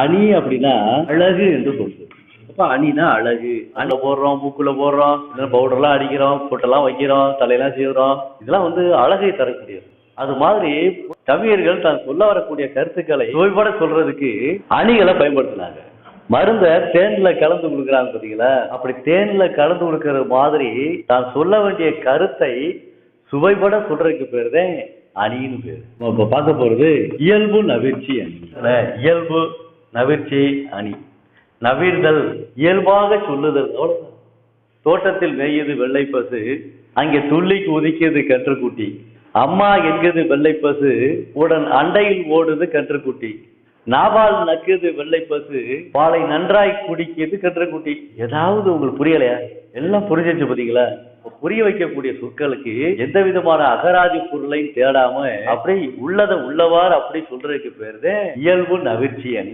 அணி அப்படின்னா அழகு என்று சொல்றது அப்ப அணினா அழகு. அங்க போடுறோம் மூக்குல போடுறோம் பவுடர்லாம் அடிக்கிறோம் பொட்டெல்லாம் வைக்கிறோம் தலையெல்லாம் செய்கிறோம் இதெல்லாம் வந்து அழகை தரக்கூடியது. அது மாதிரி கவியர்கள் தான் சொல்ல வரக்கூடிய கருத்துக்களை சுவைபட சொல்றதுக்கு அணிகளை பயன்படுத்தினாங்க. மருந்த தேன்ல கலந்து கொடுக்குறாங்க பாத்தீங்களா அப்படி தேன்ல கலந்து கொடுக்கற மாதிரி தான் சொல்ல வேண்டிய கருத்தை சுவைபட சொல்றதுக்கு பேர் தான் அணின்னு பேர். இப்ப பார்க்க போறது இயல்பு நவிர்ச்சி அணி. இயல்பு நவிர்ச்சி அணி. நவிர்தல் இயல்பாக சொல்லுதல். அவ்வளவுதான். தோட்டத்தில் மேயுது வெள்ளை பசு அங்கே துள்ளி குதிக்குது கன்றுக்குட்டி. அம்மா என்கிறது வெள்ளை பசு உடன் அண்டையில் ஓடுது கன்றுக்குட்டி. நாவால் நக்குது வெள்ளை பசு பாலை நன்றாய் குடிக்கியது கன்றுக்குட்டி. ஏதாவது உங்களுக்கு புரியலையா? எல்லாம் புரிஞ்சிச்சு பாத்தீங்களா? புரிய வைக்கக்கூடிய சொற்களுக்கு எந்த விதமான அகராதி பொருளையும் தேடாம அப்படி உள்ளதை உள்ளவாறு அப்படி சொல்றதுக்கு பேருதே இயல்பு நவிர்ச்சி அணி.